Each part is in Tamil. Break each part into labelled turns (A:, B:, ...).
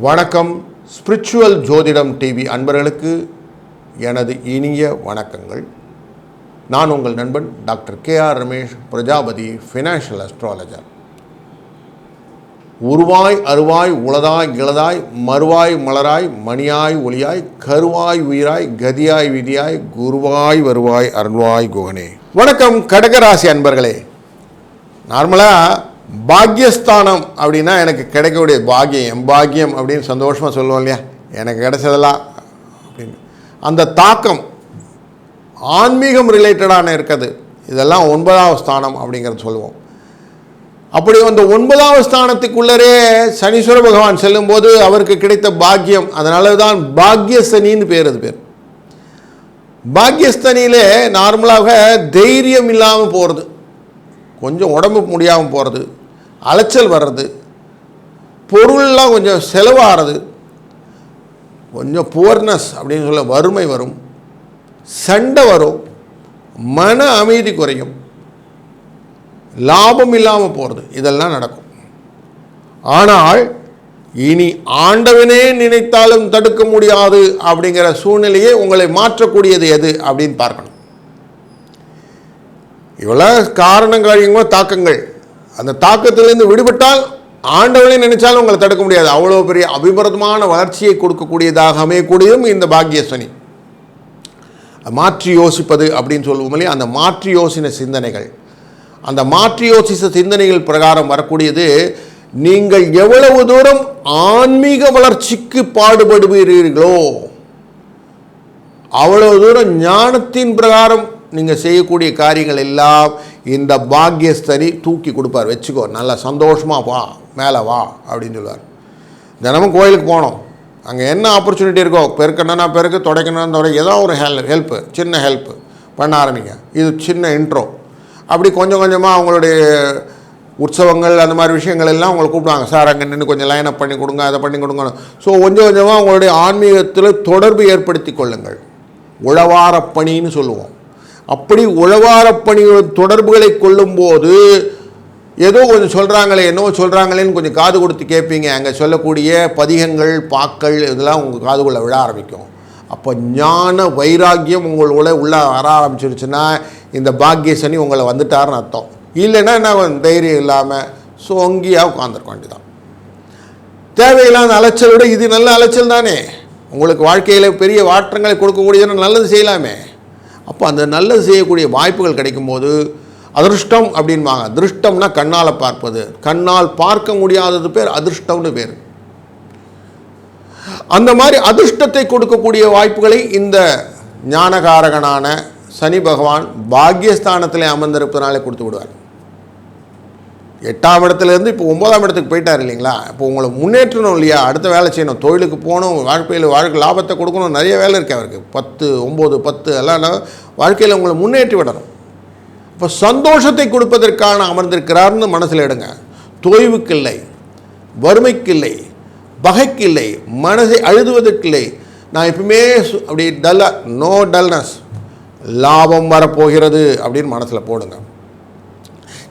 A: வணக்கம். ஸ்பிரிச்சுவல் ஜோதிடம் டிவி அன்பர்களுக்கு எனது இனிய வணக்கங்கள். நான் உங்கள் நண்பன் doctor K R Ramesh Prajapati financial astrologer உருவாய் அருவாய் உளதாய் இளதாய் மறுவாய் மலராய் மணியாய் ஒளியாய் கருவாய் உயிராய் கதியாய் விதியாய் குருவாய் வருவாய் அருள்வாய் குகனே. வணக்கம் கடகராசி அன்பர்களே. நார்மலாக பாக்யஸ்தானம் அப்படின்னா எனக்கு கிடைக்கக்கூடிய பாக்கியம் எம் பாக்கியம் அப்படின்னு சந்தோஷமாக சொல்லுவோம் இல்லையா? எனக்கு கிடைச்சதெல்லாம் அப்படின்னு. அந்த தாக்கம் ஆன்மீகம் ரிலேட்டடான இருக்குது. இதெல்லாம் ஒன்பதாவது ஸ்தானம் அப்படிங்கிறத சொல்லுவோம். அப்படி அந்த ஒன்பதாவது ஸ்தானத்துக்குள்ளரே சனீஸ்வர பகவான் செல்லும்போது அவருக்கு கிடைத்த பாக்கியம் அதனால தான் பாக்யசனின்னு பேர் அது பேர். பாக்யஸ்தனியிலே நார்மலாக தைரியம் இல்லாமல் போகிறது கொஞ்சம் உடம்பு முடியாமல் போகிறது அலைச்சல் வர்றது பொருள்லாம் கொஞ்சம் செலவாகிறது கொஞ்சம் புவர்னஸ் அப்படின்னு சொல்ல வறுமை வரும் சண்டை வரும் மன அமைதி குறையும் லாபம் இல்லாமல் போகிறது இதெல்லாம் நடக்கும். ஆனால் இனி ஆண்டவனே நினைத்தாலும் தடுக்க முடியாது அப்படிங்கிற சூழ்நிலையை உங்களை மாற்றக்கூடியது எது அப்படின்னு பார்க்கணும். இவ்வளோ காரணம் தாக்கங்கள். அந்த தாக்கத்திலிருந்து விடுபட்டால் ஆண்டவனே நினைச்சாலும் உங்களை தடுக்க முடியாது. அவ்வளோ பெரிய அபிபரதமான வளர்ச்சியை கொடுக்கக்கூடியதாக அமையக்கூடியதும் இந்த பாக்கியஸ்வனி. மாற்றி யோசிப்பது அப்படின்னு சொல்லுவோம் இல்லையா? அந்த மாற்றி யோசின சிந்தனைகள். அந்த மாற்றி யோசித்த சிந்தனைகள் பிரகாரம் வரக்கூடியது நீங்கள் எவ்வளவு தூரம் ஆன்மீக வளர்ச்சிக்கு பாடுபடுவீர்களோ அவ்வளவு தூரம் ஞானத்தின் பிரகாரம் நீங்கள் செய்யக்கூடிய காரியங்கள் எல்லாம் இந்த பாக்கியஸ்தரி தூக்கி கொடுப்பார். வச்சுக்கோ நல்லா சந்தோஷமாக வா மேலே வா அப்படின்னு சொல்லுவார். தினமும் கோயிலுக்கு போனோம். அங்கே என்ன ஆப்பர்ச்சுனிட்டி இருக்கோ பெருக்கணும்னா பெருக்கு துடைக்கணும்னா தொடை ஏதோ ஒரு ஹெல் ஹெல்ப்பு சின்ன ஹெல்ப்பு பண்ண ஆரம்பிங்க. இது சின்ன இன்ட்ரோ அப்படி கொஞ்சம் கொஞ்சமாக அவங்களுடைய உற்சவங்கள் அந்த மாதிரி விஷயங்கள் எல்லாம் உங்களை கூப்பிடுவாங்க. சார் அங்கே நின்று கொஞ்சம் லைன் அப் பண்ணி கொடுங்க அதை பண்ணி கொடுங்க ஸோ கொஞ்சம் கொஞ்சமாக உங்களுடைய ஆன்மீகத்தில் தொடர்பு ஏற்படுத்தி கொள்ளுங்கள். உழவார பணின்னு சொல்லுவோம். அப்படி உழவார பணியுடன் தொடர்புகளை கொள்ளும்போது ஏதோ கொஞ்சம் சொல்கிறாங்களே என்னவோ சொல்கிறாங்களேன்னு கொஞ்சம் காது கொடுத்து கேட்பீங்க. அங்கே சொல்லக்கூடிய பதிகங்கள் பாக்கள் இதெல்லாம் உங்கள் காதுக்குள்ளே விழ ஆரம்பிக்கும். அப்போ ஞான வைராக்கியம் உங்களை உள்ளே வர ஆரம்பிச்சிருச்சுன்னா இந்த பாக்கிய சனி உங்களை வந்துட்டார்னு அர்த்தம். இல்லைன்னா என்ன தைரியம் இல்லாமல் சோங்கியாக உட்காந்துருக்க வேண்டியதான் தேவையில்லாத அலைச்சலோட இது நல்ல அலைச்சல் தானே. உங்களுக்கு வாழ்க்கையில் பெரிய மாற்றங்களை கொடுக்கக்கூடியதுன்னு நல்லது செய்யலாமே. அப்போ அந்த நல்லது செய்யக்கூடிய வாய்ப்புகள் கிடைக்கும்போது அதிருஷ்டம் அப்படின்வாங்க திருஷ்டம்னா கண்ணால் பார்ப்பது. கண்ணால் பார்க்க முடியாதது பேர் அதிர்ஷ்டம்னு பேர். அந்த மாதிரி அதிர்ஷ்டத்தை கொடுக்கக்கூடிய வாய்ப்புகளை இந்த ஞானகாரகனான சனி பகவான் பாக்யஸ்தானத்தில் அமர்ந்திருப்பதனாலே கொடுத்து விடுவார். எட்டாம் இடத்துலேருந்து இப்போ ஒன்பதாம் இடத்துக்கு போயிட்டார் இல்லைங்களா? இப்போ உங்களை முன்னேற்றணும் இல்லையா? அடுத்த வேலை செய்யணும். தொழிலுக்கு போகணும் வாழ்க்கையில் வாழ்க்கை லாபத்தை கொடுக்கணும். நிறைய வேலை இருக்குது அவருக்கு. பத்து ஒம்பது பத்து எல்லாம் வாழ்க்கையில் உங்களை முன்னேற்றி விடணும். இப்போ சந்தோஷத்தை கொடுப்பதற்கான அமர்ந்திருக்கிறார்னு மனசில் எடுங்க. தொய்வுக்கில்லை வறுமைக்கில்லை பகைக்கில்லை மனதை அழுதுவதற்கில்லை. நான் எப்பவுமே அப்படி டல்லாக நோ டல்னஸ் லாபம் வரப்போகிறது அப்படின்னு மனசில் போடுங்க.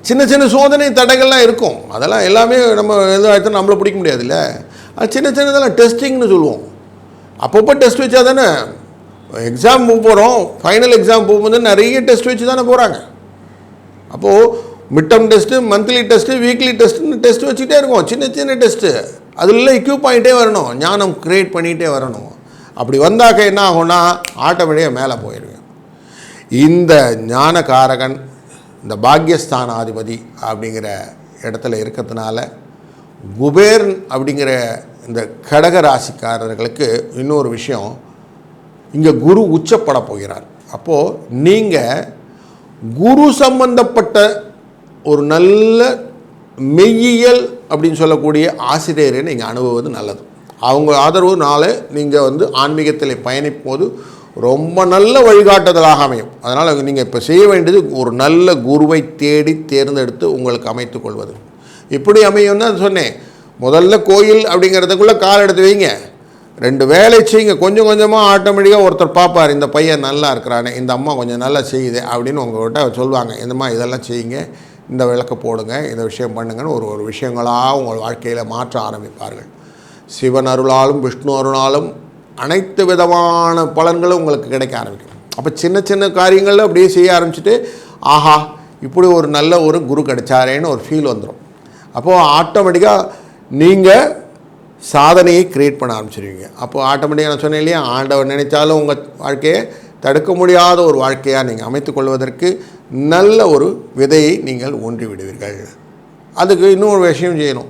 A: சின்ன சின்ன சோதனை தடைகள்லாம் இருக்கும். அதெல்லாம் எல்லாமே நம்ம எதாவது நம்மளை பிடிக்க முடியாதுல்ல. அது சின்ன சின்னதெல்லாம் டெஸ்டிங்னு சொல்லுவோம். அப்பப்போ டெஸ்ட் வச்சா தானே எக்ஸாம் போகிறோம் ஃபைனல் எக்ஸாம் போகும்போது நிறைய டெஸ்ட் வச்சு தானே போகிறாங்க அப்போது midterm test monthly test weekly டெஸ்ட்டுன்னு test வச்சுக்கிட்டே இருக்கும். சின்ன சின்ன டெஸ்ட்டு அதில் எக்யூப் ஆகிட்டே வரணும். ஞானம் க்ரியேட் பண்ணிகிட்டே வரணும். அப்படி வந்தாக்க என்ன ஆகும்னா ஆட்டோமேட்டிக்காக மேலே போயிடுவேன் இந்த ஞானகாரகன் இந்த பாக்யஸ்தானாதிபதி அப்படிங்கிற இடத்துல இருக்கிறதுனால குபேர்ன் அப்படிங்கிற இந்த கடக ராசிக்காரர்களுக்கு இன்னொரு விஷயம் இங்கே குரு உச்சப்பட போகிறார். அப்போது நீங்கள் குரு சம்பந்தப்பட்ட ஒரு நல்ல மெய்யியல் அப்படின்னு சொல்லக்கூடிய ஆசிரியரை நீங்கள் அனுபவது நல்லது. அவங்க ஆதரவுனால நீங்கள் வந்து ஆன்மீகத்தில் பயணிக்கும் போது ரொம்ப நல்ல வழிகாட்டுதலாக அமையும். அதனால் நீங்கள் இப்போ செய்ய வேண்டியது ஒரு நல்ல குருவை தேடி தேர்ந்தெடுத்து உங்களுக்கு அமைத்து கொள்வது. இப்படி அமையும்னா அது சொன்னேன். முதல்ல கோயில் அப்படிங்கிறதுக்குள்ளே கால் எடுத்து வைங்க. ரெண்டு வேலை செய்யுங்க. கொஞ்சம் கொஞ்சமாக ஆட்டோமேட்டிக்காக ஒருத்தர் பார்ப்பார் இந்த பையன் நல்லா இருக்கிறானே இந்த அம்மா கொஞ்சம் நல்லா செய்யுது அப்படின்னு உங்கள்கிட்ட சொல்லுவாங்க. இந்தம்மா இதெல்லாம் செய்யுங்க இந்த விளக்கு போடுங்க இந்த விஷயம் பண்ணுங்கன்னு ஒரு ஒரு விஷயங்களாக உங்கள் வாழ்க்கையில் மாற்ற ஆரம்பிப்பார்கள். சிவன் அருளாலும் விஷ்ணு அருளாலும் அனைத்து விதமான பலன்களும் உங்களுக்கு கிடைக்க ஆரம்பிக்கும். அப்போ சின்ன சின்ன காரியங்களில் அப்படியே செய்ய ஆரம்பிச்சுட்டு ஆஹா இப்படி ஒரு நல்ல ஒரு குரு கிடைச்சாரேன்னு ஒரு ஃபீல் வந்துடும் அப்போது ஆட்டோமேட்டிக்காக நீங்கள் சாதனையை கிரியேட் பண்ண ஆரம்பிச்சிருவீங்க. அப்போ ஆட்டோமேட்டிக்காக நான் சொன்னேன் இல்லையா ஆண்டவர் நினைச்சாலும் உங்கள் வாழ்க்கையை தடுக்க முடியாத ஒரு வாழ்க்கையாக நீங்கள் அமைத்துக்கொள்வதற்கு நல்ல ஒரு விதையை நீங்கள் ஊன்றி விடுவீர்கள் அதுக்கு இன்னொரு விஷயம் செய்யணும்.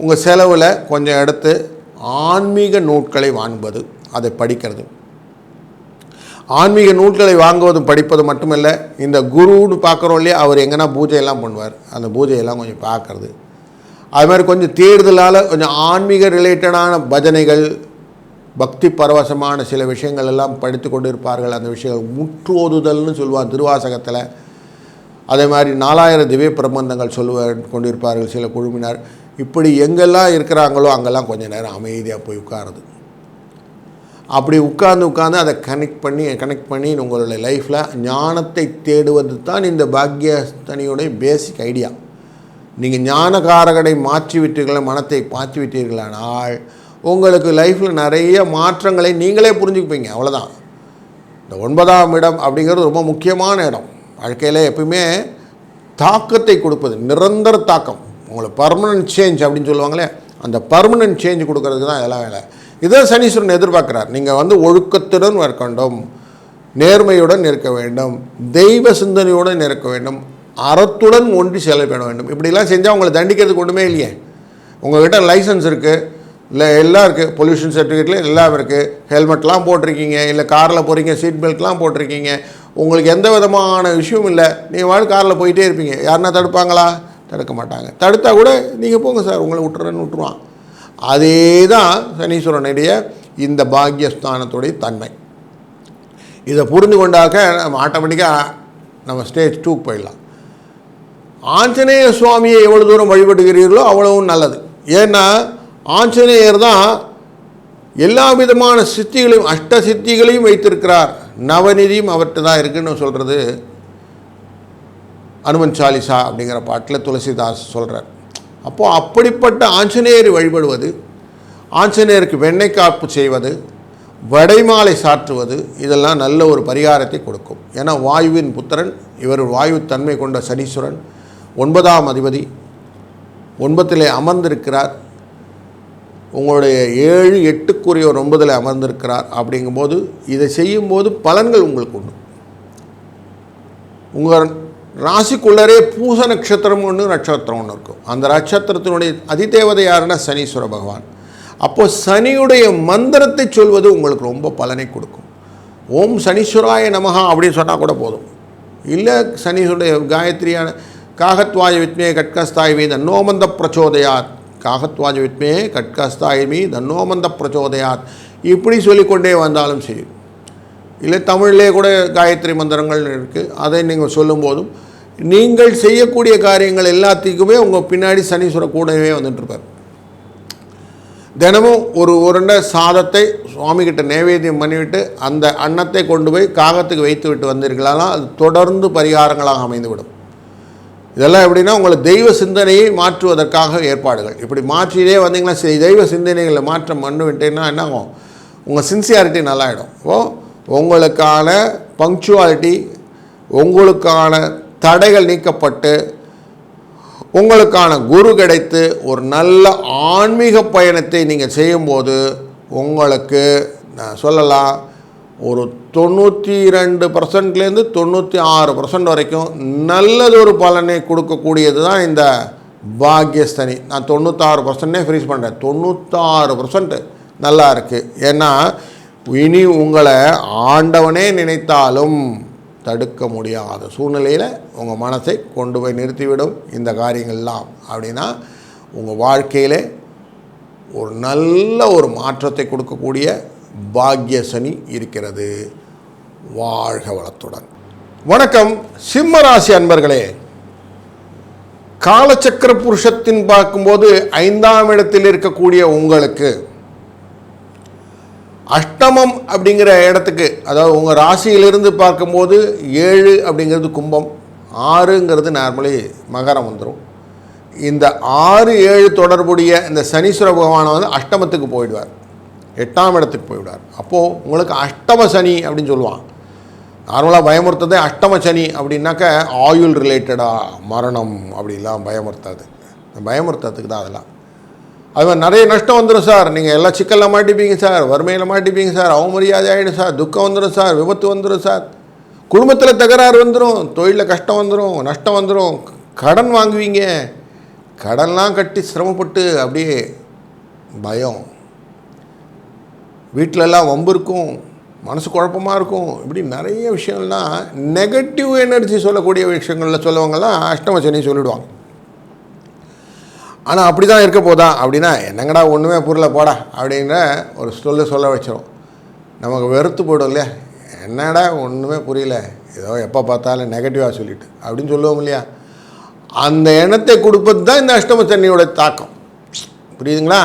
A: உங்கள் செலவில் கொஞ்சம் எடுத்து ஆன்மீக நூட்களை வாங்குவது அதை படிக்கிறது. ஆன்மீக நூல்களை வாங்குவதும் படிப்பது மட்டுமல்ல இந்த குருன்னு பார்க்குறோம் இல்லையா அவர் எங்கன்னா பூஜையெல்லாம் பண்ணுவார். அந்த பூஜையெல்லாம் கொஞ்சம் பார்க்குறது. அது மாதிரி கொஞ்சம் தேர்தலால் கொஞ்சம் ஆன்மீக ரிலேட்டடான பஜனைகள் பக்தி பரவசமான சில விஷயங்கள் எல்லாம் படித்து கொண்டு இருப்பார்கள் அந்த விஷயங்கள் முற்றோதுதல்னு சொல்லுவார் திருவாசகத்தில். அதே மாதிரி நாலாயிரம் திவ்ய பிரபந்தங்கள் சொல்லுவ கொண்டிருப்பார்கள் சில குழுவினர். இப்படி எங்கெல்லாம் இருக்கிறாங்களோ அங்கெல்லாம் கொஞ்சம் நேரம் அமைதியாக போய் உட்காருது. அப்படி உட்கார்ந்து உட்கார்ந்து அதை கனெக்ட் பண்ணி கனெக்ட் பண்ணி உங்களுடைய லைஃப்பில் ஞானத்தை தேடுவது தான் இந்த பாக்யஸ்தனியுடைய பேசிக் ஐடியா நீங்கள் ஞானகாரகனை மாற்றி விட்டீர்கள் மனத்தை மாற்றி விட்டீர்களானால் உங்களுக்கு லைஃப்பில் நிறைய மாற்றங்களை நீங்களே புரிஞ்சுக்குப்பீங்க அவ்வளோதான் இந்த ஒன்பதாம் இடம் அப்படிங்கிறது ரொம்ப முக்கியமான இடம். வாழ்க்கையில் எப்பயுமே தாக்கத்தை கொடுப்பது நிரந்தர தாக்கம். உங்களை பர்மனன்ட் சேஞ்ச் அப்படின்னு சொல்லுவாங்களே அந்த பர்மனன்ட் சேஞ்ச் கொடுக்கறதுக்கு தான் இதெல்லாம் வேலை. இதை சனீஸ்வரன் எதிர்பார்க்குறார். நீங்கள் வந்து ஒழுக்கத்துடன் இருக்க வேண்டும் நேர்மையுடன் இருக்க வேண்டும் தெய்வ சிந்தனையுடன் இருக்க வேண்டும் அறத்துடன் ஒன்றி செயல்பட வேண்டும். இப்படிலாம் செஞ்சால் உங்களை தண்டிக்கிறதுக்கு ஒன்றுமே இல்லையே. உங்கள்கிட்ட லைசன்ஸ் இருக்குது இல்லை எல்லாம் இருக்குது பொல்யூஷன் சர்டிஃபிகேட்டில் எல்லாம் இருக்குது ஹெல்மெட்லாம் போட்டிருக்கீங்க இல்லை காரில் போகிறீங்க சீட் பெல்ட்லாம் போட்டிருக்கீங்க. உங்களுக்கு எந்த விதமான விஷயமும் இல்லை. நீங்கள் வாழ் காரில் போயிட்டே இருப்பீங்க. யாருன்னா தடுப்பாங்களா? தடுக்க மாட்டாங்க தடுத்தா கூட நீங்கள் போங்க சார் உங்களை விட்டுறேன்னு விட்டுருவான். அதே தான் சனீஸ்வரனுடைய இந்த பாக்யஸ்தானத்துடைய தன்மை. இதை புரிந்து கொண்டாக்க நம்ம ஆட்டோமேட்டிக்காக நம்ம ஸ்டேஜ் டூக்கு போயிடலாம். ஆஞ்சநேய சுவாமியை எவ்வளோ தூரம் வழிபடுகிறீர்களோ அவ்வளவும் நல்லது. ஏன்னா ஆஞ்சநேயர் தான் எல்லா விதமான சித்திகளையும் அஷ்ட சித்திகளையும் வைத்திருக்கிறார். நவநிதியும் அவர்கிட்ட தான் இருக்குன்னு சொல்கிறது அனுமன் சாலிசா அப்படிங்கிற பாட்டில் துளசிதாஸ் சொல்கிறார் அப்போது அப்படிப்பட்ட ஆஞ்சநேயர் வழிபடுவது ஆஞ்சநேயருக்கு வெண்ணெய் காப்பு செய்வது வடைமாலை சாற்றுவது இதெல்லாம் நல்ல ஒரு பரிகாரத்தை கொடுக்கும். ஏன்னா வாயுவின் புத்திரன் இவர் வாயு தன்மை கொண்ட சனீஸ்வரன். ஒன்பதாம் அதிபதி ஒன்பத்திலே அமர்ந்திருக்கிறார். உங்களுடைய ஏழு எட்டுக்குரிய ஒரு ஒன்பதில் அமர்ந்திருக்கிறார் அப்படிங்கும்போது இதை செய்யும்போது பலன்கள் உங்களுக்கு உண்டு. உங்கள் ராசிக்குள்ளரே பூச நட்சத்திரம் ஒன்று நட்சத்திரம் ஒன்று இருக்கும். அந்த நட்சத்திரத்தினுடைய அதிதேவதை யாருன்னா சனீஸ்வர பகவான். அப்போது சனியுடைய மந்திரத்தை சொல்வது உங்களுக்கு ரொம்ப பலனை கொடுக்கும். ஓம் சனீஸ்வராய நமகா அப்படின்னு சொன்னால் கூட போதும். இல்லை சனீஸ்வருடைய காயத்ரியான காகத்வாய வித்மே கட்கஸ்தாய் மீ தன்னோமந்த பிரச்சோதயாத். காகத்வாஜ வித்மே கட்கஸ்தாய் மீ தன்னோமந்த பிரச்சோதயாத். இப்படி சொல்லிக்கொண்டே வந்தாலும் சரி. இல்லை தமிழ்லேயே கூட காயத்ரி மந்திரங்கள் இருக்குது அதை நீங்கள் சொல்லும்போதும் நீங்கள் செய்யக்கூடிய காரியங்கள் எல்லாத்துக்குமே உங்கள் பின்னாடி சனீஸ்வர கூடவே வந்துட்டுருப்பார். தினமும் ஒரு உருண்டை சாதத்தை சுவாமிகிட்ட நைவேத்தியம் பண்ணிவிட்டு அந்த அன்னத்தை கொண்டு போய் காகத்துக்கு வைத்து விட்டு வந்தீர்களானால் அது தொடர்ந்து பரிகாரங்களாக அமைந்துவிடும். இதெல்லாம் எப்படின்னா உங்களை தெய்வ சிந்தனையை மாற்றுவதற்காக ஏற்பாடுகள். இப்படி மாற்றிலே வந்தீங்கன்னா சரி தெய்வ சிந்தனைகளை மாற்றம் பண்ணு விட்டீங்கன்னா என்ன ஆகும்? உங்கள் சின்சியாரிட்டி நல்லாயிடும். ஓ உங்களுக்கான பங்க்சுவாலிட்டி உங்களுக்கான தடைகள் நீக்கப்பட்டு உங்களுக்கான குரு கிடைத்து ஒரு நல்ல ஆன்மீக பயணத்தை நீங்கள் செய்யும்போது உங்களுக்கு நான் சொல்லலாம் ஒரு தொண்ணூற்றி ரெண்டு பர்சன்ட்லேருந்து தொண்ணூற்றி ஆறு பர்சன்ட் வரைக்கும் நல்லதொரு பலனை கொடுக்கக்கூடியது தான் இந்த பாக்யஸ்தனி. நான் தொண்ணூத்தாறு பர்சன்டே ஃப்ரீஸ் பண்ணுறேன் தொண்ணூத்தாறு பர்சன்ட் நல்லா இருக்குது ஏன்னா இனி உங்களை ஆண்டவனே நினைத்தாலும் தடுக்க முடியாத சூழ்நிலையில் உங்கள் மனசை கொண்டு போய் நிறுத்திவிடும் இந்த காரியங்கள்லாம். அப்படின்னா உங்கள் வாழ்க்கையில் ஒரு நல்ல ஒரு மாற்றத்தை கொடுக்கக்கூடிய பாக்ய சனி இருக்கிறது. வாழ்க வளத்துடன். வணக்கம். சிம்ம ராசி அன்பர்களே. காலச்சக்கர புருஷத்தின் பார்க்கும்போது ஐந்தாம் இடத்தில் இருக்கக்கூடிய உங்களுக்கு அஷ்டமம் அப்படிங்கிற இடத்துக்கு அதாவது உங்கள் ராசியிலிருந்து பார்க்கும்போது ஏழு அப்படிங்கிறது கும்பம் ஆறுங்கிறது நார்மலி மகரம் வந்துடும் இந்த ஆறு ஏழு தொடர்புடைய இந்த சனீஸ்வர பகவானை வந்து அஷ்டமத்துக்கு போயிடுவார். எட்டாம் இடத்துக்கு போயிடுவார். அப்போது உங்களுக்கு அஷ்டம சனி அப்படின்னு சொல்லுவான். நார்மலாக பயமுறுத்ததே அஷ்டம சனி அப்படின்னாக்க ஆயுள் ரிலேட்டடாக மரணம் அப்படிலாம் பயமுறுத்தாது. இந்த பயமுறுத்ததுக்கு தான் அதெல்லாம். அது மாதிரி நிறைய நஷ்டம் வந்துடும் சார். நீங்கள் எல்லா சிக்கலில் மாட்டிப்பீங்க சார். வறுமையில் மாட்டிப்பீங்க சார். அவமரியாதை ஆகிடும் சார். துக்கம் வந்துடும் சார். விபத்து வந்துடும் சார். குடும்பத்தில் தகராறு வந்துடும் தொழிலில் கஷ்டம் வந்துடும் நஷ்டம் வந்துடும் கடன் வாங்குவீங்க. கடன்லாம் கட்டி சிரமப்பட்டு அப்படியே பயம். வீட்டிலலாம் வம்பு இருக்கும். மனசு குழப்பமாக இருக்கும். இப்படி நிறைய விஷயங்கள்லாம் நெகட்டிவ் எனர்ஜி சொல்லக்கூடிய விஷயங்களில் சொல்லவங்கலாம் அஷ்டம சனி ஆனால் அப்படி தான் இருக்க போதா? அப்படின்னா என்னங்கடா ஒன்றுமே புரியல போடா அப்படின்ற ஒரு சொல்ல சொல்ல வச்சிடும் நமக்கு வெறுத்து போடும் இல்லையா? என்னடா ஒன்றுமே புரியல ஏதோ எப்போ பார்த்தாலும் நெகட்டிவாக சொல்லிட்டு அப்படின்னு சொல்லுவோம் இல்லையா? அந்த எண்ணத்தை கொடுப்பது தான் இந்த அஷ்டம சனியோட தாக்கம். புரியுதுங்களா?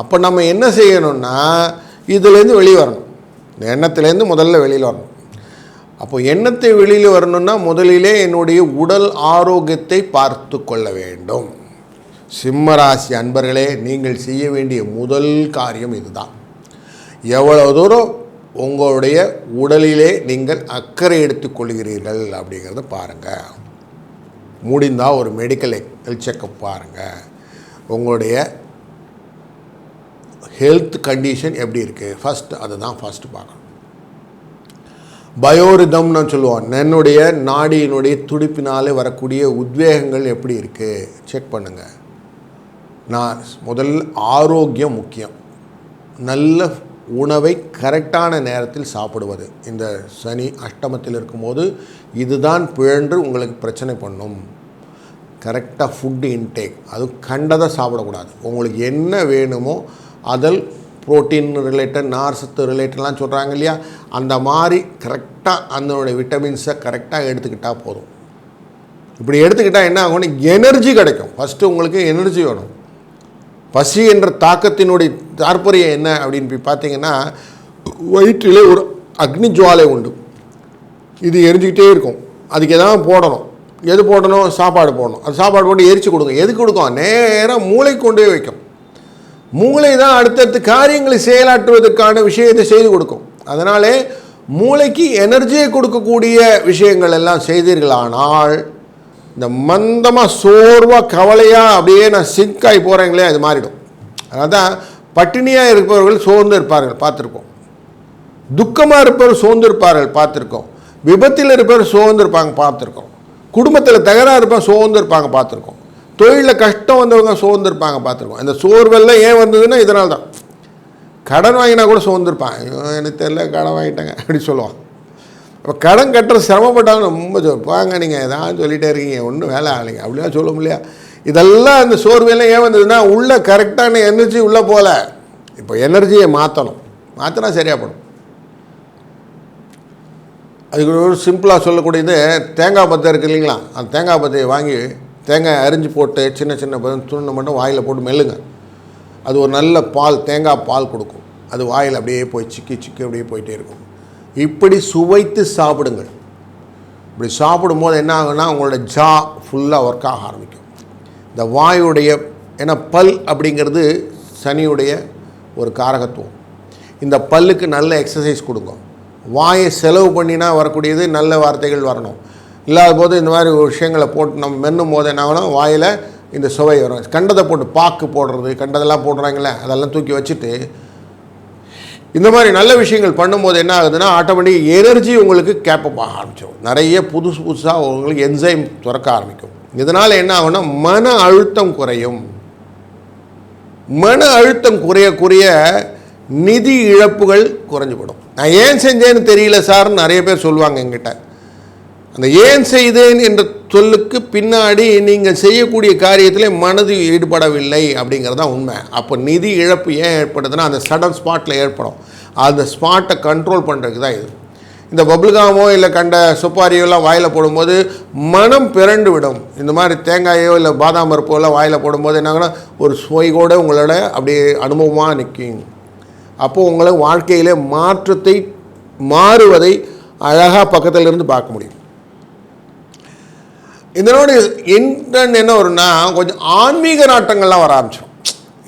A: அப்போ நம்ம என்ன செய்யணும்னா இதுலேருந்து வெளியே வரணும். இந்த எண்ணத்துலேருந்து முதல்ல வெளியில் வரணும். அப்போ எண்ணத்தை வெளியில் வரணும்னா முதலிலே என்னுடைய உடல் ஆரோக்கியத்தை பார்த்து கொள்ள வேண்டும். சிம்மராசி அன்பர்களே நீங்கள் செய்ய வேண்டிய முதல் காரியம் இதுதான். எவ்வளவு தூரம் உங்களுடைய உடலிலே நீங்கள் அக்கறை எடுத்துக்கொள்கிறீர்கள் அப்படிங்கிறத பாருங்கள் முடிந்தால் ஒரு மெடிக்கல் ஹெல்த் செக்கப் பாருங்கள் உங்களுடைய ஹெல்த் கண்டிஷன் எப்படி இருக்குது ஃபஸ்ட்டு அதுதான் ஃபஸ்ட்டு பார்க்கணும். பயோரிதம்னு சொல்லுவோம். என்னுடைய நாடியினுடைய துடிப்பினாலே வரக்கூடிய உத்வேகங்கள் எப்படி இருக்குது செக் பண்ணுங்கள் நான் முதல் ஆரோக்கியம் முக்கியம். நல்ல உணவை கரெக்டான நேரத்தில் சாப்பிடுவது. இந்த சனி அஷ்டமத்தில் இருக்கும்போது இதுதான் பிழன்று உங்களுக்கு பிரச்சனை பண்ணும். கரெக்டாக ஃபுட்டு இன்டேக் அது கண்டதை சாப்பிடக்கூடாது. உங்களுக்கு என்ன வேணுமோ அதில் புரோட்டீன் ரிலேட்டட் நார்சத்து ரிலேட்டட்லாம் சொல்கிறாங்க இல்லையா? அந்த மாதிரி கரெக்டாக அதனுடைய விட்டமின்ஸை கரெக்டாக எடுத்துக்கிட்டால் போதும். இப்படி எடுத்துக்கிட்டால் என்ன ஆகும்னா எனர்ஜி கிடைக்கும். ஃபஸ்ட்டு உங்களுக்கு எனர்ஜி வேணும். பசி என்ற தாக்கத்தினுடைய தாற்பயம் என்ன அப்படின்னு போய் பார்த்தீங்கன்னா வயிற்றிலே ஒரு அக்னி ஜுவாலை உண்டு. இது எரிஞ்சுக்கிட்டே இருக்கும். அதுக்கு எதாவது போடணும். எது போடணும்? சாப்பாடு போடணும். அது சாப்பாடு போட்டு எரிச்சு கொடுங்க. எதுக்கு கொடுக்கும்? நேராக மூளை கொண்டே வைக்கும். மூளை தான் அடுத்தடுத்து காரியங்களை செயலாற்றுவதற்கான விஷயத்தை செய்து கொடுக்கும். அதனாலே மூளைக்கு எனர்ஜியை கொடுக்கக்கூடிய விஷயங்கள் எல்லாம் செய்தீர்களானால் இந்த மந்தமாக சோர்வாக கவலையாக அப்படியே நான் சிங்க் ஆகி போகிறேங்களே அது மாறிடும். அதான் பட்டினியாக இருப்பவர்கள் சோர்ந்து இருப்பார்கள் பார்த்துருக்கோம் துக்கமாக இருப்பவர் சோர்ந்து இருப்பார்கள் பார்த்துருக்கோம். விபத்தில் இருப்பவர் சோர்ந்து இருப்பாங்க பார்த்துருக்கோம். குடும்பத்தில் தகராறு இருப்பாங்க சோர்ந்து இருப்பாங்க பார்த்துருக்கோம். தொழிலில் கஷ்டம் வந்தவங்க சோர்ந்து இருப்பாங்க பார்த்துருக்கோம். இந்த சோர்வெல்லாம் ஏன் வந்ததுன்னா இதனால தான் கடன் வாங்கினா கூட சோர்ந்துருப்பான் எனக்கு தெரியல கடன் வாங்கிட்டாங்க அப்படி சொல்லுவான் அப்போ கடன் கட்டுற சிரமப்பட்டாங்க ரொம்ப சொல் நீங்கள் எதாவது சொல்லிட்டே இருக்கீங்க ஒன்றும் வேலை ஆகலைங்க அப்படிலாம் சொல்ல முடியா இதெல்லாம் அந்த சோர்வையெல்லாம் ஏன் வந்ததுன்னா உள்ளே கரெக்டான எனர்ஜி உள்ளே போகல. இப்போ எனர்ஜியை மாற்றணும் மாற்றினா சரியாக போடும் அதுக்கு ஒரு சிம்பிளாக சொல்லக்கூடியது தேங்காய் பத்தை இருக்குது இல்லைங்களா? அந்த தேங்காய் பத்தையை வாங்கி தேங்காய் அரிஞ்சு போட்டு சின்ன சின்ன பதம் துண்ணை மட்டும் வாயில் போட்டு மெல்லுங்க. அது ஒரு நல்ல பால் தேங்காய் பால் கொடுக்கும். அது வாயில் அப்படியே போய் சிக்கி சிக்கி அப்படியே போயிட்டே இருக்கும். இப்படி சுவைத்து சாப்பிடுங்கள். இப்படி சாப்பிடும்போது என்ன ஆகும்னா உங்களோட ஜா ஃபுல்லாக ஒர்க் ஆக ஆரம்பிக்கும். இந்த வாயுடைய ஏன்னா பல் அப்படிங்கிறது சனியுடைய ஒரு காரகத்துவம். இந்த பல்லுக்கு நல்ல எக்ஸசைஸ் கொடுங்க. வாயை செலவு பண்ணினா வரக்கூடியது நல்ல வார்த்தைகள் வரணும். இல்லாத போது இந்த மாதிரி ஒரு விஷயங்களை போட்டு நம்ம மென்னும் போது என்ன ஆகணும்? வாயில் இந்த சுவை வரும். கண்டதை போட்டு பாக்கு போடுறது கண்டதெல்லாம் போடுறாங்களே அதெல்லாம் தூக்கி வச்சுட்டு இந்த மாதிரி நல்ல விஷயங்கள் பண்ணும்போது என்ன ஆகுதுன்னா ஆட்டோமேட்டிக் எனர்ஜி உங்களுக்கு கேப்பப் ஆக ஆரம்பிச்சிடும் நிறைய புதுசு புதுசாக உங்களுக்கு என்சைம் துறக்க ஆரம்பிக்கும். இதனால் என்ன ஆகும்னா மன அழுத்தம் குறையும். மன அழுத்தம் குறைய குறைய நிதி இழப்புகள் குறைஞ்சுபடும். நான் ஏன் செஞ்சேன்னு தெரியல சார்னு நிறைய பேர் சொல்லுவாங்க என்கிட்ட. அந்த ஏன் செய்தேன் என்ற சொல்லுக்கு பின்னாடி நீங்கள் செய்யக்கூடிய காரியத்தில் மனது ஈடுபடவில்லை அப்படிங்கிறது தான் உண்மை. அப்போ நிதி இழப்பு ஏன் ஏற்படுதுன்னா அந்த சடன் ஸ்பாட்டில் ஏற்படும். அந்த ஸ்பாட்டை கண்ட்ரோல் பண்ணுறதுக்கு தான் இது. இந்த பபுல்காமோ இல்லை கண்ட சுப்பாரியோ எல்லாம் வாயில் போடும்போது மனம் பிறண்டு விடும். இந்த மாதிரி தேங்காயோ இல்லை பாதாம் பருப்போ எல்லாம் வாயில் போடும்போது என்னங்கன்னா ஒரு சுவை கூட உங்களோட அப்படியே அனுபவமாக நிற்கும். அப்போது உங்களை வாழ்க்கையிலே மாற்றத்தை மாறுவதை அழகாக பக்கத்தில் இருந்து பார்க்க முடியும். இதனோட இன்டர்ன் என்ன வரும்னா கொஞ்சம் ஆன்மீக நாட்டங்கள்லாம் வர ஆரம்பிச்சிடும்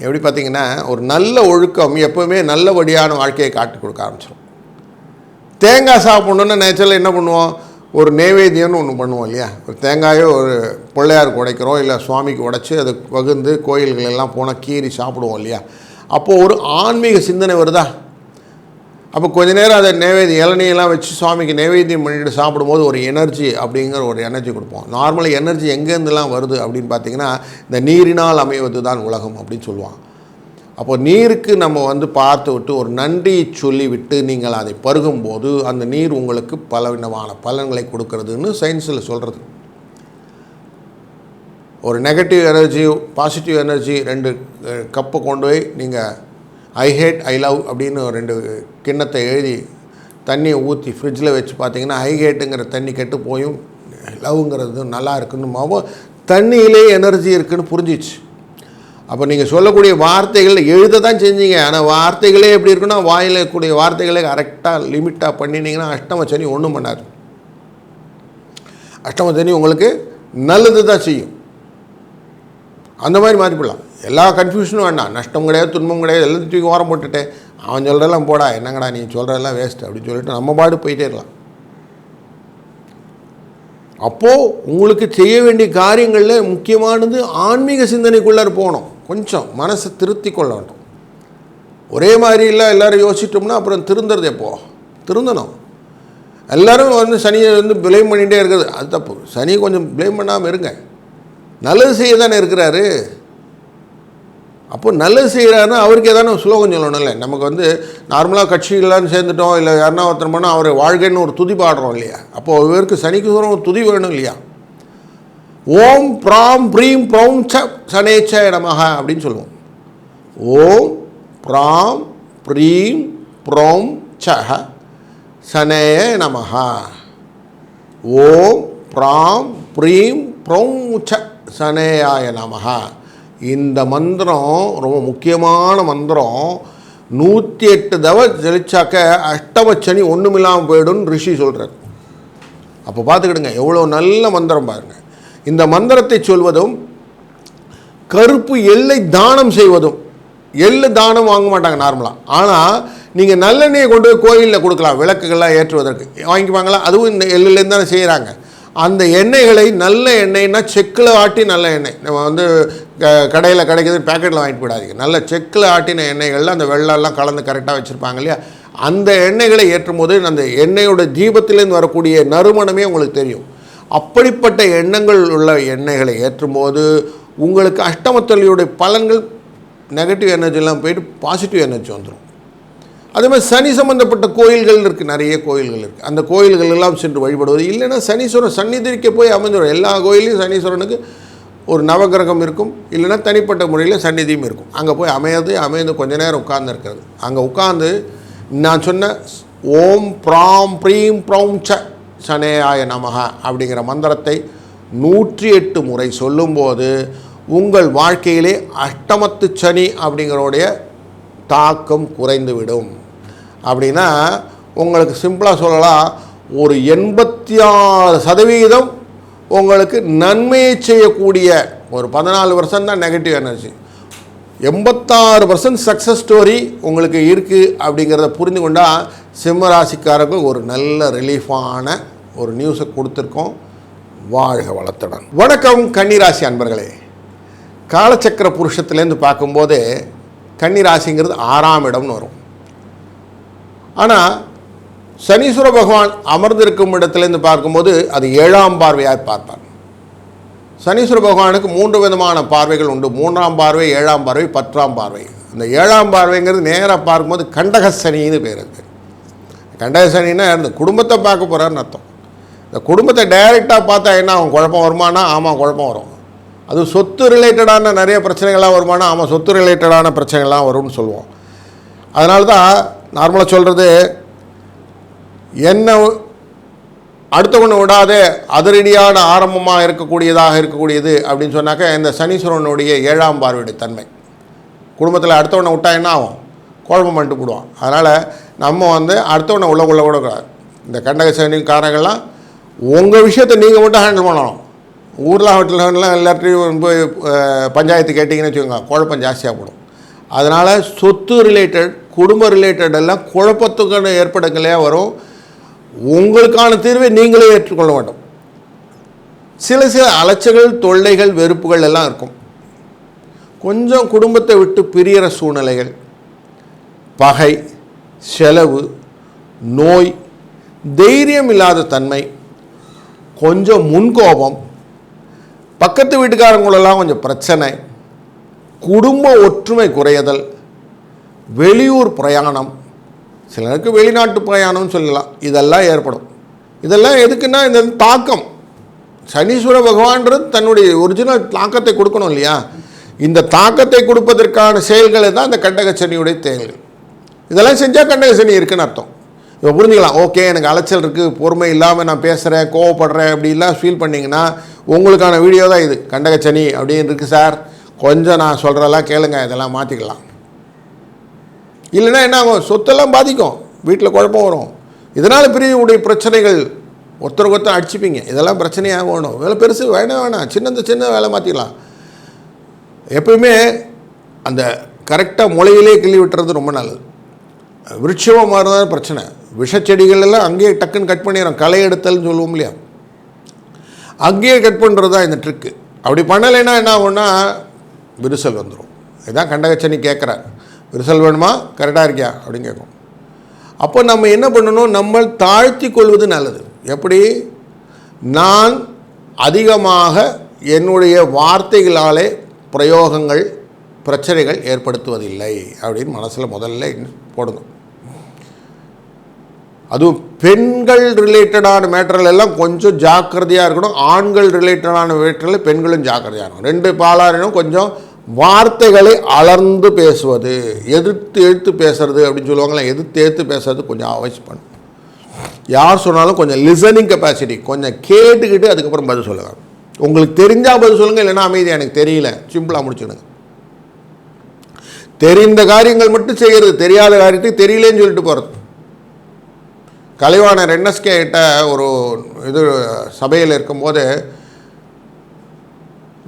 A: எப்படி பார்த்தீங்கன்னா ஒரு நல்ல ஒழுக்கம் எப்போவுமே நல்லபடியான வாழ்க்கையை காட்டி கொடுக்க ஆரம்பிச்சிடும் தேங்காய் சாப்பிட்ணுன்னா நேச்சரில் என்ன பண்ணுவோம்? ஒரு நெய்வேத்தியம்னு ஒன்று பண்ணுவோம் இல்லையா? ஒரு தேங்காயோ ஒரு பிள்ளையாருக்கு உடைக்கிறோம் இல்லை சுவாமிக்கு உடைச்சி அது பகுந்து கோயில்கள் எல்லாம் போனால் கீறி சாப்பிடுவோம் இல்லையா? அப்போது ஒரு ஆன்மீக சிந்தனை வருதா? அப்போ கொஞ்ச நேரம் அதை நைவேத்தியம் இளநியெல்லாம் வச்சு சுவாமிக்கு நைவேத்தியம் பண்ணிட்டு சாப்பிடும்போது ஒரு எனர்ஜி அப்படிங்கிற ஒரு எனர்ஜி கொடுப்போம். நார்மலாக எனர்ஜி எங்கேருந்துலாம் வருது அப்படின்னு பார்த்தீங்கன்னா இந்த நீரினால் அமைவது தான் உலகம் அப்படின்னு சொல்லுவான் அப்போ நீருக்கு நம்ம வந்து பார்த்து விட்டு ஒரு நன்றி சொல்லிவிட்டு நீங்கள் அதை பருகும்போது அந்த நீர் உங்களுக்கு பலவிதமான பலன்களை கொடுக்கறதுன்னு சயின்ஸில் சொல்கிறது ஒரு நெகட்டிவ் எனர்ஜி பாசிட்டிவ் எனர்ஜி ரெண்டு கப்பை கொண்டு போய் நீங்கள் ஐ ஹேட் ஐ லவ் அப்படின்னு ஒரு ரெண்டு கிண்ணத்தை எழுதி தண்ணியை ஊற்றி ஃப்ரிட்ஜில் வச்சு பார்த்தீங்கன்னா ஐ ஹேட்டுங்கிற தண்ணி கெட்டு போயும். லவ்ங்கிறது நல்லா இருக்குன்னு தண்ணியிலே எனர்ஜி இருக்குன்னு புரிஞ்சிச்சு. அப்போ நீங்கள் சொல்லக்கூடிய வார்த்தைகள் எழுத தான் செஞ்சீங்க. ஆனால் வார்த்தைகளே எப்படி இருக்குன்னா வாயில் கூடிய வார்த்தைகளே கரெக்டாக லிமிட்டாக பண்ணினீங்கன்னா அஷ்டம சனி ஒன்றும் பண்ணாது. அஷ்டம சனி உங்களுக்கு நல்லது தான் செய்யும். அந்த மாதிரி மாற்றிப்படலாம் எல்லா கன்ஃபியூஷனும் வேண்டாம். நஷ்டம் கிடையாது துன்பம் கிடையாது எல்லாத்தையும் தூக்கி ஓரம் போட்டுட்டேன் அவன் சொல்கிறதெல்லாம் போடா என்னங்கடா நீ சொல்கிறதெல்லாம் வேஸ்ட் அப்படின்னு சொல்லிட்டு நம்ம பாடு போயிட்டே இருக்கலாம். அப்போது உங்களுக்கு செய்ய வேண்டிய காரியங்களில் முக்கியமானது ஆன்மீக சிந்தனைக்குள்ளே போகணும். கொஞ்சம் மனசை திருத்தி கொள்ள வேண்டும். ஒரே மாதிரி இல்லை எல்லோரும் யோசிச்சிட்டோம்னா அப்புறம் திருந்துறது எப்போ? திருந்தணும். எல்லோரும் வந்து சனியை வந்து பிளேம் பண்ணிகிட்டே இருக்குது. அது தப்பு. சனி கொஞ்சம் ப்ளேம் பண்ணாமல் இருங்க. நல்லது செய்ய தானே இருக்கிறாரு. அப்போ நல்லது செய்கிறாருன்னா அவருக்கு ஏதான ஸ்லோகம் சொல்லணும்ல நமக்கு வந்து நார்மலாக கட்சிகள்லாம் சேர்ந்துட்டோம் இல்லை யாருன்னா ஒருத்தர் பண்ணால் அவர் வாழ்க்கைன்னு ஒரு துதி பாடுறோம் இல்லையா? அப்போது இவருக்கு சனிக்கு சூரம் ஒரு துதி வேணும் இல்லையா? ஓம் பிராம் ப்ரீம் ப்ரௌம் ச சனேச்ச நமக அப்படின்னு சொல்லுவோம். ஓம் ப்ராம் ப்ரீம் ப்ரௌம் சஹ சனேய நமக ஓம் ப்ராம் ப்ரீம் ப்ரௌம் ச சனேயாய நமக இந்த மந்திரம் ரொம்ப முக்கியமான மந்திரம் நூற்றி எட்டு தவ தெளிச்சாக்க அஷ்டமச்சனி ஒன்றுமில்லாமல் போயிடும்னு ரிஷி சொல்கிறார் அப்போ பார்த்துக்கிடுங்க எவ்வளோ நல்ல மந்திரம் பாருங்கள் இந்த மந்திரத்தை சொல்வதும் கருப்பு எல்லை தானம் செய்வதும் எள்ளு தானம் வாங்க மாட்டாங்க நார்மலாக ஆனால் நீங்கள் நல்லெண்ணெயை கொண்டு போய் கோயிலில் கொடுக்கலாம் விளக்குகள்லாம் ஏற்றுவதற்கு. வாங்கிக்குவாங்களா அதுவும் இந்த எள்ளுலேருந்து தானே செய்கிறாங்க அந்த எண்ணெய்களை நல்ல எண்ணெய்னா செக்கில் ஆட்டி நல்ல எண்ணெய். நம்ம வந்து க- கடையில் கிடைக்கிது பேக்கெட்டில் வாங்கிட்டு போயிடாதீங்க. நல்ல செக்கில் ஆட்டின எண்ணெய்களில் அந்த வெள்ளம்லாம் கலந்து கரெக்டாக வச்சுருப்பாங்க இல்லையா? அந்த எண்ணெய்களை ஏற்றும் போது அந்த எண்ணெயோட தீபத்திலேருந்து வரக்கூடிய நறுமணமே உங்களுக்கு தெரியும். அப்படிப்பட்ட எண்ணங்கள் உள்ள எண்ணெய்களை ஏற்றும்போது உங்களுக்கு அஷ்டமத்தொழியுடைய பலன்கள் நெகட்டிவ் எனர்ஜிலாம் போயிட்டு பாசிட்டிவ் எனர்ஜி வந்துடும் அதே மாதிரி சனி சம்பந்தப்பட்ட கோயில்கள் இருக்குது நிறைய கோயில்கள் இருக்குது அந்த கோயில்கள் எல்லாம் சென்று வழிபடுவது. இல்லைன்னா சனீஸ்வரன் சன்னிதிரிக்க போய் அமைஞ்சிடும் எல்லா கோயிலையும் சனீஸ்வரனுக்கு ஒரு நவகிரகம் இருக்கும். இல்லைன்னா தனிப்பட்ட முறையில் சந்நிதியும் இருக்கும். அங்கே போய் அமையது அமைந்து கொஞ்ச நேரம் உட்கார்ந்துருக்கிறது அங்கே உட்காந்து நான் சொன்ன ஓம் ப்ராம் ப்ரீம் ப்ரௌம் ச சனேயாய நமக அப்படிங்கிற மந்திரத்தை நூற்றி எட்டு முறை சொல்லும்போது உங்கள் வாழ்க்கையிலே அஷ்டமத்து சனி அப்படிங்கிறோடைய தாக்கம் குறைந்துவிடும். அப்படின்னா உங்களுக்கு சிம்பிளாக சொல்லலாம் ஒரு எண்பத்தி ஆறு சதவீதம் உங்களுக்கு நன்மையை செய்யக்கூடிய ஒரு பதினாலு பர்சன்ட் தான் நெகட்டிவ் எனர்ஜி எண்பத்தாறு பர்சன்ட் சக்ஸஸ் ஸ்டோரி உங்களுக்கு இருக்குது அப்படிங்கிறத புரிந்து கொண்டால் சிம்மராசிக்காரருக்கு ஒரு நல்ல ரிலீஃபான ஒரு நியூஸை கொடுத்துருக்கோம். வாழ்க வளத்துடன். வணக்கம் கன்னிராசி அன்பர்களே. காலச்சக்கர புருஷத்துலேருந்து பார்க்கும்போது கன்னிராசிங்கிறது ஆறாம் இடம்னு வரும். ஆனால் சனீஸ்வர பகவான் அமர்ந்திருக்கும் இடத்துலேருந்து பார்க்கும்போது அது ஏழாம் பார்வையாக பார்ப்பார். சனீஸ்வர பகவானுக்கு மூன்று விதமான பார்வைகள் உண்டு. மூன்றாம் பார்வை ஏழாம் பார்வை பத்தாம் பார்வை. அந்த ஏழாம் பார்வைங்கிறது நேராக பார்க்கும்போது கண்டக சனின்னு பேர் அது. கண்டகசனின்னா இந்த குடும்பத்தை பார்க்க போகிறாருன்னு அர்த்தம். இந்த குடும்பத்தை டைரெக்டாக பார்த்தா என்ன அவன் குழப்பம் வருமானா? ஆமாம் குழப்பம் வரும். அது சொத்து ரிலேட்டடான நிறைய பிரச்சனைகள்லாம் வருமானா? ஆமாம் சொத்து ரிலேட்டடான பிரச்சனைகள்லாம் வரும்னு சொல்லுவோம். அதனால தான் நார்மலாக சொல்கிறது என்ன அடுத்தவனை விடாதே அதிரடியான ஆரம்பமாக இருக்கக்கூடியதாக இருக்கக்கூடியது அப்படின்னு சொன்னாக்க இந்த சனீஸ்வரனுடைய ஏழாம் பார்வையுடைய தன்மை. குடும்பத்தில் அடுத்தவனை விட்டா என்ன ஆகும்? குழப்பம் பண்ணிட்டு போடுவான். அதனால் நம்ம வந்து அடுத்தவனை உள்ள உள்ள விடக்கூடாது இந்த கண்டக சனி காரங்கள்லாம் உங்கள் விஷயத்தை நீங்கள் மட்டும் ஹேண்டில் பண்ணணும். ஊரில் ஹோட்டல்லாம் எல்லாத்தையும் போய் பஞ்சாயத்து கேட்டிங்கன்னு வச்சுக்கோங்க. குழப்பம் ஜாஸ்தியாக போடும். அதனால் சொத்து ரிலேட்டட் குடும்ப ரிலேட்டட் எல்லாம் குழப்பத்துக்கான ஏற்படங்களே வரும். உங்களுக்கான தீர்வை நீங்களே ஏற்றுக்கொள்ள வேண்டும். சில சில அலைச்சல்கள் தொல்லைகள் வெறுப்புகள் எல்லாம் இருக்கும். கொஞ்சம் குடும்பத்தை விட்டு பிரியற சூழ்நிலைகள் பகை செலவு நோய் தைரியம் இல்லாத தன்மை கொஞ்சம் முன்கோபம் பக்கத்து வீட்டுக்காரங்களெல்லாம் கொஞ்சம் பிரச்சனை குடும்ப ஒற்றுமை குறையதல் வெளியூர் பிரயாணம் சிலருக்கு வெளிநாட்டு பிரயாணம்னு சொல்லலாம். இதெல்லாம் ஏற்படும். இதெல்லாம் எதுக்குன்னா இந்த தாக்கம். சனீஸ்வர பகவான்றது தன்னுடைய ஒரிஜினல் தாக்கத்தை கொடுக்கணும் இல்லையா? இந்த தாக்கத்தை கொடுப்பதற்கான செயல்களை தான் இந்த கண்டக சனியுடைய செயல்கள். இதெல்லாம் செஞ்சால் கண்டக சனி இருக்குன்னு அர்த்தம். இப்போ புரிஞ்சுக்கலாம். ஓகே எனக்கு அலைச்சல் இருக்குது பொறுமை இல்லாமல் நான் பேசுகிறேன் கோவப்படுறேன் அப்படிலாம் ஃபீல் பண்ணிங்கன்னா உங்களுக்கான வீடியோ தான் இது. கண்டக சனி அப்படின்னு இருக்குது சார். கொஞ்சம் நான் சொல்கிறதெல்லாம் கேளுங்க இதெல்லாம் மாற்றிக்கலாம் இல்லைன்னா என்ன ஆகும்? சொத்தெல்லாம் பாதிக்கும். வீட்டில் குழப்பம் வரும். இதனால் பிரிவுடைய பிரச்சனைகள் ஒருத்தருக்கு ஒருத்தர் அடிச்சுப்பீங்க. இதெல்லாம் பிரச்சனையாக வேணும் வேலை பெருசு வேணாம் வேணாம் சின்னது சின்ன வேலை மாற்றிக்கலாம் எப்பயுமே அந்த கரெக்டாக முளையிலே கிள்ளி விட்டுறது ரொம்ப நல்லது. விருட்சமாக மாறுறது பிரச்சனை. விஷச்செடிகள் எல்லாம் அங்கேயே டக்குன்னு கட் பண்ணிடுறோம். களை எடுத்தல்னு சொல்லுவோம் இல்லையா? அங்கேயே கட் பண்ணுறது தான் இந்த ட்ரிக்கு அப்படி பண்ணலைன்னா என்ன ஆகும்னா விரிசல் வந்துடும் இதான் கண்டகச்சனி கேட்குறார் விரிசல் வேணுமா? கரெக்டாக இருக்கியா? அப்படின்னு கேட்கும். அப்போ நம்ம என்ன பண்ணணும்? நம்ம தாழ்த்தி கொள்வது நல்லது. எப்படி? நான் அதிகமாக என்னுடைய வார்த்தைகளாலே பிரயோகங்கள் பிரச்சனைகள் ஏற்படுத்துவதில்லை அப்படின்னு மனசில் முதல்ல போடணும். அதுவும் பெண்கள் ரிலேட்டடான மேட்டரில் எல்லாம் கொஞ்சம் ஜாக்கிரதையாக இருக்கணும். ஆண்கள் ரிலேட்டடான மேட்டரில் பெண்களும் ஜாக்கிரதையாக இருக்கணும். ரெண்டு பாலாரினும் கொஞ்சம் வார்த்தைகளை அளர்ந்து பேசுவது எதிர்த்து எழுத்து பேசுறது அப்படின்னு சொல்லுவாங்களே எதிர்த்து எழுத்து பேசுறது கொஞ்சம் அவசியம் பண்ணும் யார் சொன்னாலும் கொஞ்சம் லிசனிங் கெப்பாசிட்டி கொஞ்சம் கேட்டுக்கிட்டு அதுக்கப்புறம் பதில் சொல்லுங்கள் உங்களுக்கு தெரிஞ்சால் பதில் சொல்லுங்கள் இல்லைன்னா அமைதி எனக்கு தெரியல. சிம்பிளாக முடிச்சுடுங்க. தெரிந்த காரியங்கள் மட்டும் செய்கிறது தெரியாத காரியத்துக்கு தெரியலேன்னு சொல்லிட்டு போகிறது கலைவாணர் என்எஸ்கே கிட்ட ஒரு இது சபையில் இருக்கும்போது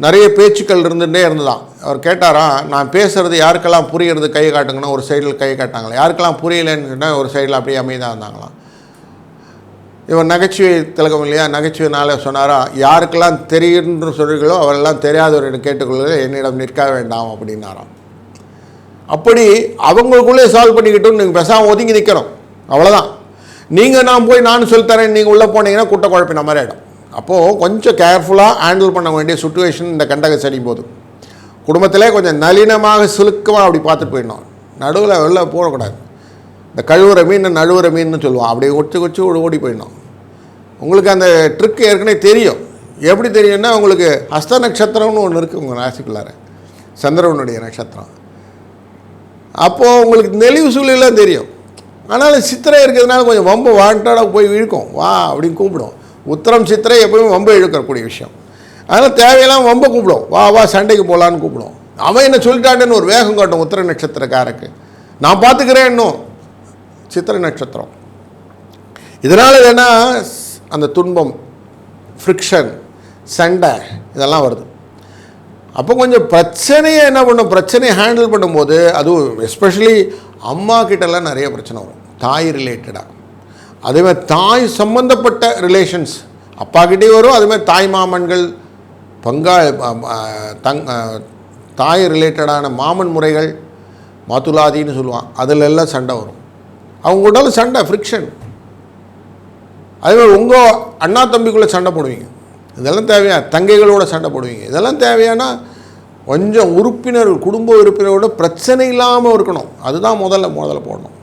A: நிறைய பேச்சுக்கள் இருந்துகிட்டே இருந்ததாம் அவர் கேட்டாராம் நான் பேசுகிறது யாருக்கெல்லாம் புரியுறது கை காட்டுங்கன்னா ஒரு சைடில் கை காட்டாங்களா. யாருக்கெல்லாம் புரியலைன்னு சொன்னால் ஒரு சைடில் அப்படியே அமைதியாக இருந்தாங்களாம். இவர் நகைச்சுவை திலகம் இல்லையா? நகைச்சுவைனால சொன்னாரா யாருக்கெல்லாம் தெரியுன்னு சொல்கிறீங்களோ அவரெல்லாம் தெரியாதவரிடம் கேட்டுக்கொள்வது என்னிடம் நிற்க வேண்டாம் அப்படின்னாராம். அப்படி அவங்களுக்குள்ளே சால்வ் பண்ணிக்கிட்டும் நீங்கள் பெசாமல் ஒதுங்கி நிற்கிறோம் அவ்வளோதான் நீங்கள் நான் போய் நான் சொல்லித்தரேன் நீங்கள் உள்ளே போனீங்கன்னா குட்டை குழப்பின மாதிரி ஆகிடும் அப்போது கொஞ்சம் கேர்ஃபுல்லாக ஹேண்டில் பண்ண வேண்டிய சுச்சுவேஷன் இந்த கண்டக சனி போது குடும்பத்திலே கொஞ்சம் நளினமாக சுருக்கமாக அப்படி பார்த்துட்டு போயிடணும். நடுவில் வெளில போடக்கூடாது. இந்த கழுவுற மீன் நழுவுற மீன் சொல்லுவோம். அப்படியே ஒச்சு கொச்சு ஓடி ஓடி போயிடணும். உங்களுக்கு அந்த ட்ரிக் ஏற்கனவே தெரியும். எப்படி தெரியும்னா உங்களுக்கு ஹஸ்த நட்சத்திரம்னு ஒன்று இருக்குது உங்கள் ராசிக்குள்ளார. சந்திரவனுடைய நட்சத்திரம். அப்போது உங்களுக்கு நெளிவு சூழலாம் தெரியும். ஆனாலும் சித்திரை இருக்கிறதுனால கொஞ்சம் வம்பு வாண்டடாக போய் இழுக்கும். வா அப்படின்னு கூப்பிடும். உத்தரம் சித்திரை எப்பவுமே வம்பு இழுக்கக்கூடிய விஷயம். அதனால் தேவையெல்லாம் வம்ப கூப்பிடும். வா வா சண்டைக்கு போகலான்னு கூப்பிடும். அவன் என்ன சொல்லிட்டான்னு ஒரு வேகம் காட்டும் உத்தர நட்சத்திரக்காரருக்கு. நான் பார்த்துக்கிறேன் இன்னும். சித்திரை நட்சத்திரம். இதனால் என்ன அந்த துன்பம் ஃப்ரிக்ஷன் சண்டை இதெல்லாம் வருது. அப்போ கொஞ்சம் பிரச்சனையை என்ன பண்ணும்? பிரச்சனையை ஹேண்டில் பண்ணும்போது அதுவும் எஸ்பெஷலி அம்மா கிட்டலாம் நிறைய பிரச்சனை வரும். தாய் ரிலேட்டடாக அதேமாதிரி தாய் சம்பந்தப்பட்ட ரிலேஷன்ஸ் அப்பாக்கிட்டே வரும் அதுமாதிரி தாய் மாமன்கள் பங்கா தங் தாய் ரிலேட்டடான மாமன் முறைகள் மாத்துலாதின்னு சொல்லுவான். அதில் எல்லாம் சண்டை வரும். அவங்க கூடாலும் சண்டை ஃப்ரிக்ஷன் அதேமாதிரி உங்கள் அண்ணா தம்பிக்குள்ளே சண்டை போடுவீங்க. இதெல்லாம் தேவையா? தங்கைகளோட சண்டை போடுவீங்க. இதெல்லாம் தேவையானா கொஞ்சம் உறுப்பினர் குடும்ப உறுப்பினரோட பிரச்சனை இல்லாமல் இருக்கணும். அதுதான் முதல்ல முதல்ல போடணும்.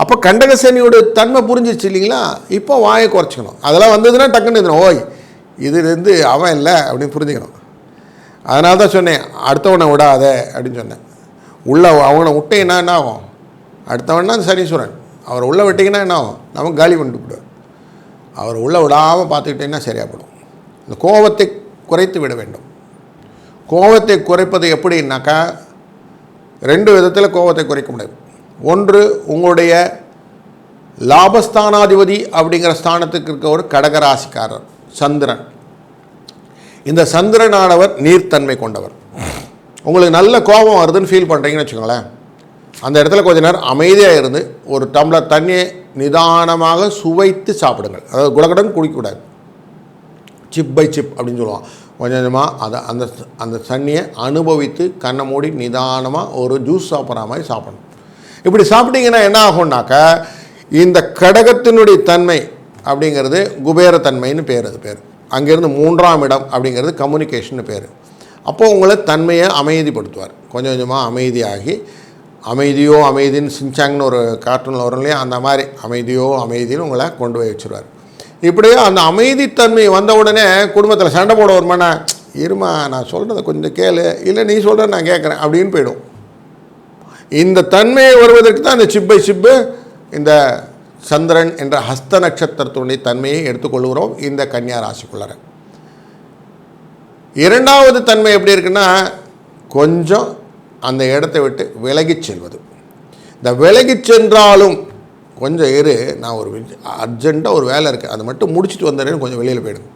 A: அப்போ கண்டகசேனியோட தன்மை புரிஞ்சிச்சு இல்லைங்களா? இப்போ வாயை குறைச்சிக்கணும். அதெல்லாம் வந்ததுன்னா டக்குன்னு இருந்தோம் ஓய் இதுலேருந்து அவன் இல்லை அப்படின்னு புரிஞ்சுக்கணும். அதனால தான் சொன்னேன் அடுத்தவனை விடாத அப்படின்னு சொன்னேன். உள்ள அவனை விட்டீங்கன்னா என்ன ஆகும்? அடுத்தவன்னா சனீஸ்வரன். அவர் உள்ள விட்டிங்கன்னா என்ன ஆகும்? நமக்கு காலி பண்ணிட்டு விடுவார் அவர் உள்ள விடாமல் பார்த்துக்கிட்டேன்னா சரியாக போடும் இந்த கோபத்தை குறைத்து விட வேண்டும். கோபத்தை குறைப்பது எப்படின்னாக்கா ரெண்டு விதத்தில் கோபத்தை குறைக்க முடியாது ஒன்று உங்களுடைய லாபஸ்தானாதிபதி அப்படிங்கிற ஸ்தானத்துக்கு இருக்க ஒரு கடகராசிக்காரர் சந்திரன். இந்த சந்திரனானவர் நீர்த்தன்மை கொண்டவர். உங்களுக்கு நல்ல கோபம் வருதுன்னு ஃபீல் பண்ணுறீங்கன்னு வச்சுக்கோங்களேன். அந்த இடத்துல கொஞ்ச நேரம் அமைதியாக இருந்து ஒரு டம்ளர் தண்ணியை நிதானமாக சுவைத்து சாப்பிடுங்கள். அதாவது குடகடன் குடிக்கக்கூடாது. சிப் பை சிப் அப்படின்னு சொல்லுவான் கொஞ்சம் கொஞ்சமாக அதை அந்த அந்த தண்ணியை அனுபவித்து கண்ணை மூடி நிதானமாக ஒரு ஜூஸ் சாப்பிட்ற மாதிரி சாப்பிடணும். இப்படி சாப்பிட்டீங்கன்னா என்ன ஆகும்னாக்கா இந்த கடகத்தினுடைய தன்மை அப்படிங்கிறது குபேரத்தன்மைன்னு பேர் அது பேர். அங்கேருந்து மூன்றாம் இடம் அப்படிங்கிறது கம்யூனிகேஷன் பேர். அப்போது உங்களை தன்மையை அமைதிப்படுத்துவார். கொஞ்சம் கொஞ்சமாக அமைதியாகி அமைதியோ அமைதின்னு சின்சாங்னு ஒரு கார்ட்டூனில் வரும் இல்லையா? அந்த மாதிரி அமைதியோ அமைதின்னு உங்களை கொண்டு போய் வச்சுருவார். இப்படியே அந்த அமைதித்தன்மை வந்த உடனே குடும்பத்தில் சண்டை போட வருமானா இருமா நான் சொல்கிறத கொஞ்சம் கேளு. இல்லை நீ சொல்கிற நான் கேட்குறேன் அப்படின்னு போயிடும். இந்த தன்மையை வருவதற்கு தான் இந்த சிப்பை சிப்பு இந்த சந்திரன் என்ற ஹஸ்த நட்சத்திரத்தினுடைய தன்மையை எடுத்துக்கொள்கிறோம் இந்த கன்னியா ராசிக்குள்ளார. இரண்டாவது தன்மை எப்படி இருக்குன்னா கொஞ்சம் அந்த இடத்தை விட்டு விலகிச் செல்வது. இந்த விலகி சென்றாலும் கொஞ்சம் இரு நான் ஒரு அர்ஜெண்ட்டாக ஒரு வேலை இருக்குது அதை மட்டும் முடிச்சுட்டு வந்துடுறேன்னு கொஞ்சம் வெளியில் போயிடுங்க.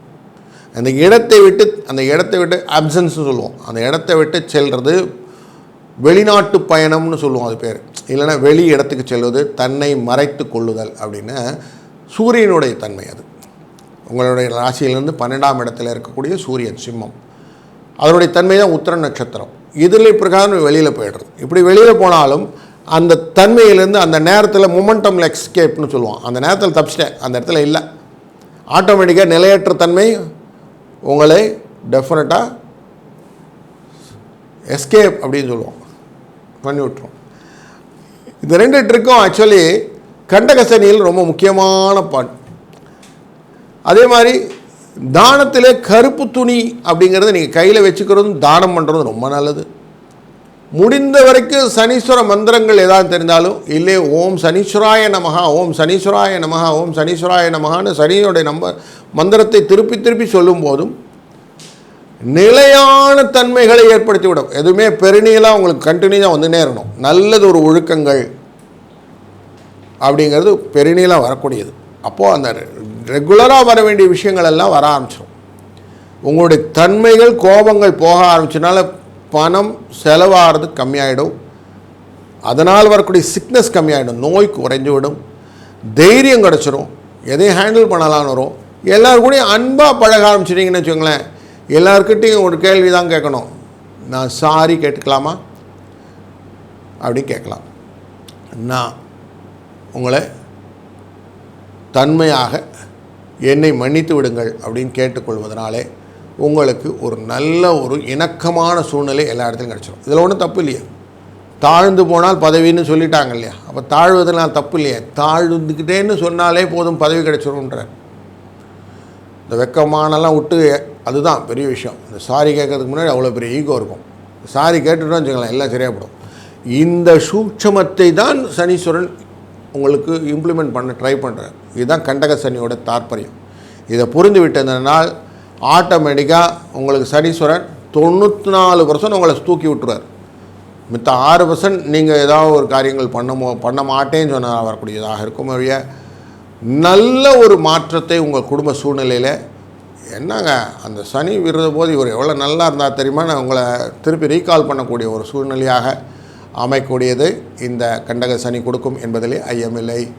A: அந்த இடத்தை விட்டு அந்த இடத்தை விட்டு அப்சன்ஸ் சொல்லுவோம். அந்த இடத்தை விட்டு செல்வது வெளிநாட்டு பயணம்னு சொல்லுவோம் அது பேர். இல்லைன்னா வெளி இடத்துக்கு செல்வது தன்னை மறைத்து கொள்ளுதல் அப்படின்னு சூரியனுடைய தன்மை அது. உங்களுடைய ராசியிலிருந்து பன்னெண்டாம் இடத்துல இருக்கக்கூடிய சூரியன் சிம்மம். அதனுடைய தன்மை தான் உத்திர நட்சத்திரம். இதில் பிரகாரம் வெளியில் போயிடுறது. இப்படி வெளியில் போனாலும் அந்த தன்மையிலேருந்து அந்த நேரத்தில் மொமெண்டம் எக்ஸ்கேப்னு சொல்லுவோம். அந்த நேரத்தில் தப்பிச்சிட்டேன். அந்த இடத்துல இல்லை. ஆட்டோமேட்டிக்காக நிலையற்ற தன்மை உங்களை டெஃபினட்டாக எஸ்கேப் அப்படின்னு சொல்லுவோம். பண்ணி விட்டுரும் இந்த ரெண்டு ட்ரிக்கும் ஆக்சுவலி கண்டகசனியில் ரொம்ப முக்கியமான பாட் அதே மாதிரி தானத்திலே கருப்பு துணி அப்படிங்கிறத நீங்கள் கையில் வச்சுக்கிறதும் தானம் பண்ணுறதும் ரொம்ப நல்லது. முடிந்த வரைக்கும் சனீஸ்வர மந்திரங்கள் ஏதாவது தெரிந்தாலும் இல்லை ஓம் சனீஸ்வராய நமகா ஓம் சனீஸ்வராய நமகா ஓம் சனீஸ்வராய நமகான்னு சனியோடைய நம்ப மந்திரத்தை திருப்பி திருப்பி சொல்லும் போதும் நிலையான தன்மைகளை ஏற்படுத்திவிடும். எதுவுமே பெருநீளாக உங்களுக்கு கண்டினியூஸாக வந்துனே இருக்கணும். நல்லது ஒரு ஒழுக்கங்கள் அப்படிங்கிறது பெருநீளாக வரக்கூடியது. அப்போது அந்த ரெகுலராக வர வேண்டிய விஷயங்கள் எல்லாம் வர ஆரம்பிச்சிடும் உங்களுடைய தன்மைகள் கோபங்கள் போக ஆரம்பிச்சனால பணம் செலவாகிறது கம்மியாயிடும். அதனால் வரக்கூடிய சிக்னஸ் கம்மியாயிடும். நோய் குறைஞ்சு விடும். தைரியம் கிடச்சிரும். எதையும் ஹேண்டில் பண்ணலான்னு வரும். எல்லோரும் கூட அன்பாக பழக ஆரம்பிச்சிட்டிங்கன்னு வச்சுக்கோங்களேன். எல்லாருக்கிட்டையும் ஒரு கேள்வி தான் கேட்கணும். நான் சாரி கேட்டுக்கலாமா? அப்படின்னு கேட்கலாம். நான் உங்களை தன்மையாக என்னை மன்னித்து விடுங்கள் அப்படின்னு கேட்டுக்கொள்வதனாலே உங்களுக்கு ஒரு நல்ல ஒரு இணக்கமான சூழ்நிலை எல்லா இடத்துலையும் கிடச்சிடும் இதில் ஒன்றும் தப்பு இல்லையா. தாழ்ந்து போனால் பதவின்னு சொல்லிட்டாங்க இல்லையா? அப்போ தாழ்வதனால் தப்பு இல்லையா. தாழ்ந்துக்கிட்டேன்னு சொன்னாலே போதும் பதவி கிடச்சிடும்ன்ற இந்த வெக்கமானலாம் விட்டு அதுதான் பெரிய விஷயம். இந்த சாரி கேட்கறதுக்கு முன்னாடி அவ்வளோ பெரிய ஈகோ இருக்கும். சாரி கேட்டுட்டோம் வச்சுக்கலாம் எல்லாம் சரியாக போடும். இந்த சூட்சமத்தை தான் சனீஸ்வரன் உங்களுக்கு இம்ப்ளிமெண்ட் பண்ண ட்ரை பண்ணுறார் இதுதான் கண்டக சனியோட தாற்பயம். இதை புரிந்து விட்டதுனால் ஆட்டோமேட்டிக்காக உங்களுக்கு சனீஸ்வரன் தொண்ணூற்றி நாலு பர்சன்ட் உங்களை தூக்கி விட்டுருவார். மித்த ஆறு பர்சன்ட் நீங்கள் ஏதாவது ஒரு காரியங்கள் பண்ணமோ பண்ண மாட்டேன்னு சொன்னால் வரக்கூடியதாக இருக்கும் நல்ல ஒரு மாற்றத்தை உங்கள் குடும்ப சூழ்நிலையில் என்னங்க அந்த சனி விருத போது இவர் எவ்வளோ நல்லா இருந்தால் தெரியுமா? நான் உங்களை திருப்பி ரீகால் பண்ணக்கூடிய ஒரு சூழ்நிலையாக அமைக்கூடியது இந்த கண்டக சனி கொடுக்கும் என்பதிலே ஐயமில்லை.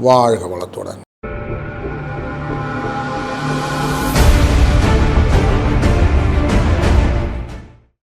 A: வாழ்க வளத்துடன்.